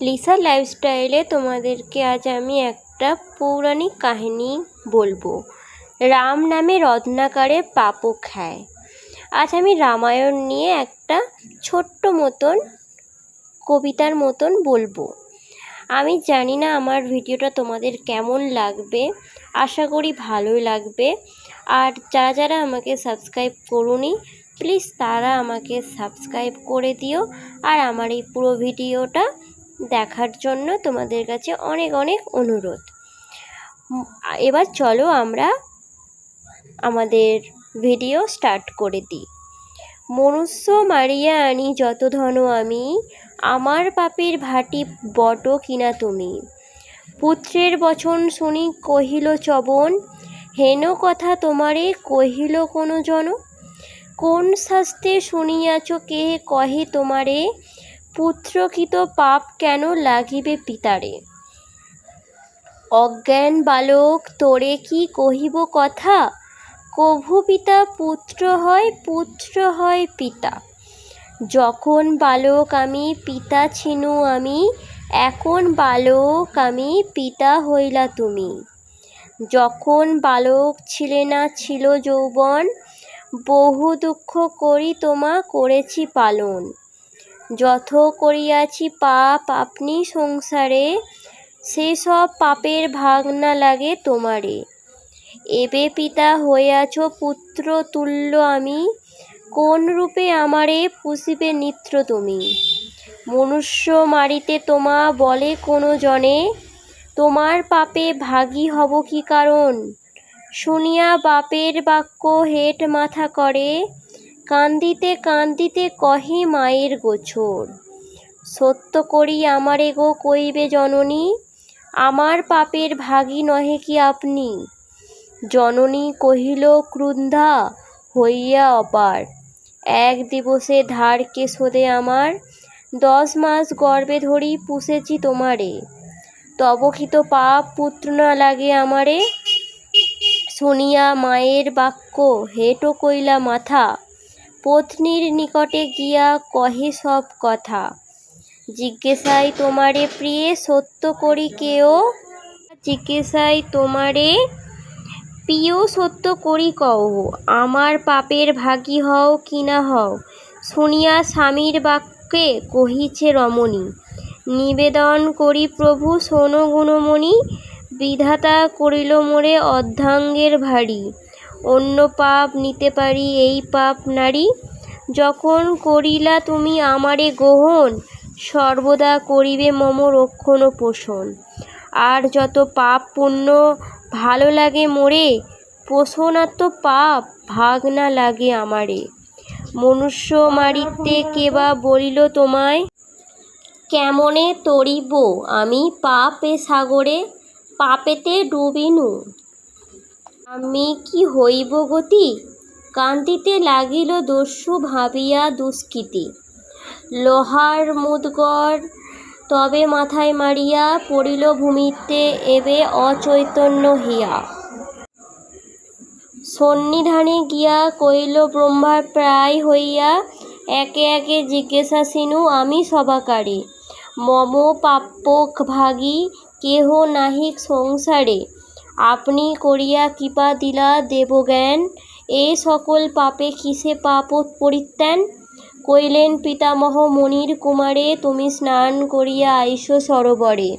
Lisa লাইফস্টাইলে তোমাদেরকে আজ আমি একটা পৌরাণিক কাহিনী বলব। রাম নামে রত্নাকারে পাপও খায় আজ আমি রামায়ণ নিয়ে একটা ছোট্ট মতন, কবিতার মতন বলব। আমি জানি না আমার ভিডিওটা তোমাদের কেমন লাগবে, আশা করি ভালোই লাগবে। আর যারা যারা আমাকে সাবস্ক্রাইব করুনি, প্লিজ তারা আমাকে সাবস্ক্রাইব করে দিও। আর আমার এই পুরো ভিডিওটা দেখার জন্য তোমাদের কাছে অনেক অনেক অনুরোধ। এবার চলো আমরা আমাদের ভিডিও স্টার্ট করে দিই। মনুষ্য মারিয়া আনি যত ধন আমি, আমার পাপের ভাটি বট কিনা তুমি। পুত্রের বচন শুনি কহিল চবন, হেন কথা তোমারে কহিল কোনো জন কোন শাস্তে শুনিয়াছ কে কহে তোমারে পুত্রকৃত পাপ কেন লাগিবে পিতারে? অজ্ঞান বালক, তোরে কি কহিব কথা? কভু পিতা পুত্র হয় পুত্র হয় পিতা। যখন বালক আমি, পিতা ছিনু আমি, এখন বালক আমি, পিতা হইলা তুমি। যখন বালক ছিলে না, ছিল যৌবন, বহু দুঃখ করি তোমা করেছি পালন। যত করিয়াছি পাপ আপনি সংসারে সেসব পাপের ভাগ না লাগে তোমারে। এবে পিতা হইয়াছ পুত্র তুল্য আমি, কোন রূপে আমারে পুষিবে নিত্র তুমি? মনুষ্য মারিতে তোমা বলে কোনো জনে, তোমার পাপে ভাগী হব কি কারণ? শুনিয়া বাপের বাক্য হেট মাথা করে কান্দিতে কান্দিতে কহে মায়ের গোছর, সত্য করি আমারে গো কইবে জননী, আমার পাপের ভাগী নহে কি আপনি? জননী কহিল ক্রুদ্ধা হইয়া অপার। এক দিবসে ধার কে শোধে আমার? দশ মাস গর্ভে ধরি পুষেছি তোমারে। তবকিত পাপ পুত্র না লাগে আমারে? শুনিয়া মায়ের বাক্য হেটো কইলা মাথা পত্নীর নিকটে গিয়া কহে সব কথা। জিজ্ঞাসাই তোমারে প্রিয়ে সত্য করি কেও জিজ্ঞাসাই তোমারে প্রিয় সত্য করি কহ আমার পাপের ভাগী হও কি না হও? শুনিয়া স্বামীর বাক্যে কহিছে রমণী, নিবেদন করি প্রভু, শোনো গুণমণি, বিধাতা করিল মোরে অর্ধাঙ্গের ভারী। অন্য পাপ নিতে পারি, এই পাপ নারী। যখন করিলা তুমি আমারে গ্রহণ, সর্বদা করিবে মম রক্ষণ ও পোষণ। আর যত পাপ পুণ্য ভালো লাগে মোরে তো পাপ ভাগ না লাগে আমারে। মনুষ্য মারিতে কেবা বলিল তোমায়, কেমনে তরিব আমি পাপে সাগরে, পাপেতে ডুবিনু। আমি কি হইব গতি? কান্দিতে লাগিল দস্যু ভাবিয়া দুষ্কৃতি। লোহার মুদগর তবে মাথায় মারিয়া পড়িল ভূমিতে এবে অচৈতন্য হিয়া। সন্নিধানে গিয়া কইল ব্রহ্মার প্রায় হইয়া একে একে জিজ্ঞাসা সিনু, আমি সবাকারে মম প্রাপ্য ভাগী, কেহ নাহিক সংসারে। আপনি করিয়া কৃপা দিলা দেবজ্ঞান। এ সকল পাপে কিসে পাপ পরিত্যান? কইলেন পিতামহ মনির কুমারে, তুমি স্নান করিয়া আইস সরোবরে।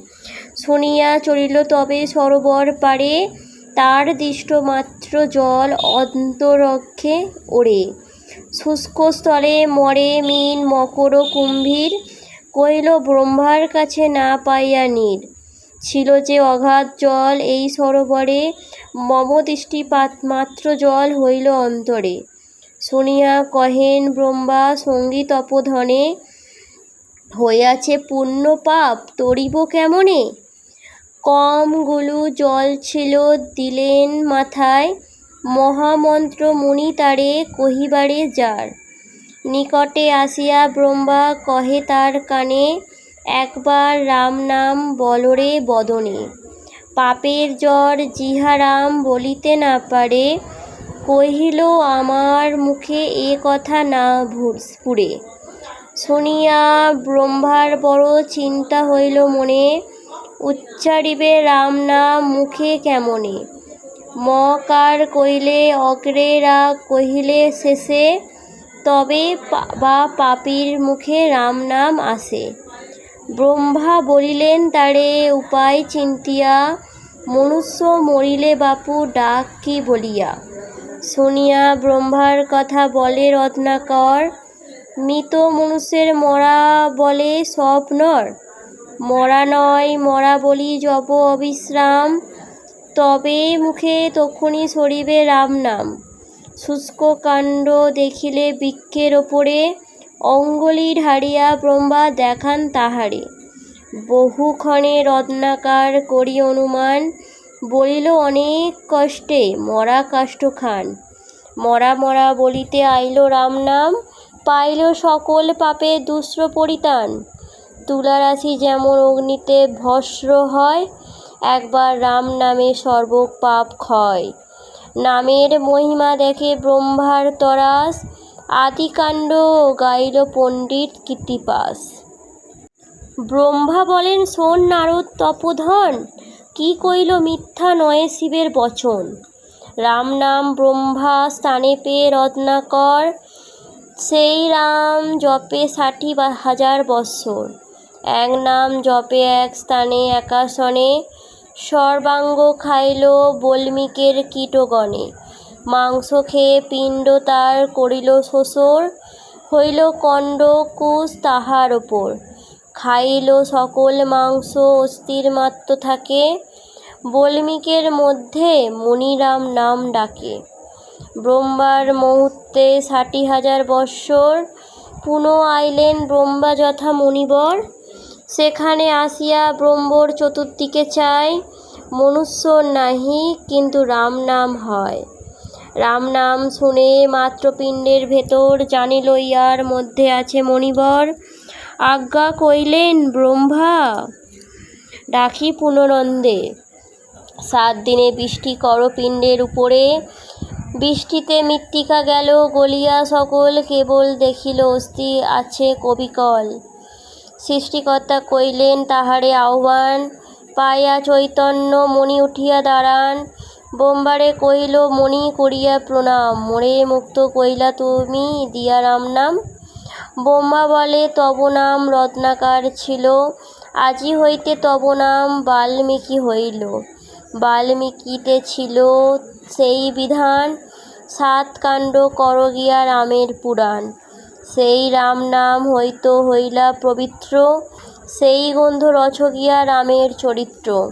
শুনিয়া চলিল, তবে সরোবর পারে তার দৃষ্ট মাত্র জল অন্তরক্ষে ওড়ে। শুষ্ক স্থলে মরে মিন মকর কুম্ভীর। কইল ব্রহ্মার কাছে না পাইয়া নীর। ছিল যে অগাধ জল এই সরোবরে, মম দৃষ্টিপাত মাত্র জল হইল অন্তরে। শুনিয়া কহেন ব্রহ্মা সংগীত অপধনে হইয়াছে পুণ্য পাপ তরিব কেমনে? কমগুলো জল ছিল দিলেন মাথায়, মহামন্ত্র মুনি তারে কহিবারে যার। নিকটে আসিয়া ব্রহ্মা কহে তার কানে একবার রাম নাম বলরে বদনে। পাপের জ্বর জিহারাম বলিতে না পারে। কহিল, আমার মুখে এ কথা না স্ফুরে। শুনিয়া ব্রহ্মার বড় চিন্তা হইল মনে, উচ্চারিবে রাম নাম মুখে কেমনে। মকার কইলে অগ্রে রা কহিলে শেষে, তবে বা পাপীর মুখে রাম নাম আসে। ব্রহ্মা বলিলেন, তারে উপায় চিন্তিয়া, মনুষ্য মরিলে বাপু ডাক কি বলিয়া? শুনিয়া ব্রহ্মার কথা বলে রত্নাকর, মৃত মনুষ্যের মরা বলে সব নর। মরা নয়, মরা বলি জব অবিশ্রাম। তবে মুখে তক্ষুনি সরিবে রাম নাম শুষ্ক কাণ্ড দেখিলে বৃক্ষের ওপরে অঙ্গলি ঢাড়িয়া ব্রহ্মা দেখান তাহারে। বহুক্ষণে রত্নাকার করি অনুমান, বলিল, অনেক কষ্টে মরা কাষ্ঠ খান মরা মরা বলিতে আইল রাম নাম পাইল সকল পাপে দুস্র পরিতান তুলারাশি যেমন অগ্নিতে ভস্র হয়, একবার রাম নামে সর্ব পাপ ক্ষয়। নামের মহিমা দেখে ব্রহ্মার তরাস আদিকাণ্ড গাইল পণ্ডিত কীর্তিপাস ব্রহ্মা বলেন, শোন নারদ তপোধন, কি কইল মিথ্যা নয় শিবের বচন। রাম নাম ব্রহ্মা, স্থানে পেয়ে রত্নাকর, সেই রাম জপে ষাটি হাজার বৎসর। এক নাম জপে এক স্থানে একাসনে সর্বাঙ্গ খাইল বল্মীকের কীটগণে। মাংস খেয়ে পিণ্ড তার করিল শোষর হইল কণ্ড কুশ তাহার ওপর খাইল সকল মাংস অস্থির মাত্র থাকে, বল্মীকের মধ্যে মণিরাম নাম ডাকে। ব্রহ্মার মুহূর্তে ষাটি হাজার বৎসর পুনঃ আইলেন ব্রহ্মা যথা মণিবর। সেখানে আসিয়া ব্রহ্মর চতুর্দিকে চায়, মনুষ্য নাহি, কিন্তু রাম নাম হয়। রাম নাম শুনে মাত্রপিণ্ডের ভেতর জানিল ইহার মধ্যে আছে মণিবর। আজ্ঞা কইলেন, ব্রহ্মা, ডাকি পুনরন্দে। সাত দিনে বৃষ্টি কর পিণ্ডের উপরে। বৃষ্টিতে মৃত্তিকা গেল, গলিয়া সকল কেবল দেখিল, অস্থি আছে কবিকল। সৃষ্টিকর্তা কইলেন, তাহারে আহ্বান, পায়া চৈতন্য মণি উঠিয়া দাঁড়ান। বোম্বারে কহিল, মণি করিয়া প্রণাম। মোরে মুক্ত কইলা তুমি দিয়া রাম নাম? ব্রহ্মা বলে, তব নাম রত্নাকার ছিল। আজি হইতে তব নাম বাল্মীকি হইল। বাল্মীকিতে ছিল সেই বিধান, সাত কাণ্ড কর গিয়া রামের পুরাণ। সেই রাম নাম হইত হইলা পবিত্র, সেই গন্ধ রচ গিয়া রামের চরিত্র।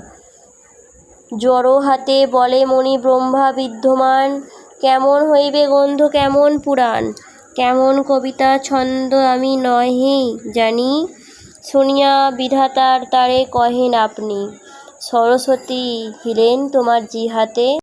জড় হাতে বলে মণি ব্রহ্মা বিদ্যমান, কেমন হইবে গন্ধ, কেমন পুরাণ? কেমন কবিতা ছন্দ আমি নহে জানি, শুনিয়া বিধাতার তারে কহেন আপনি। সরস্বতী হিলেন তোমার জিহাতে।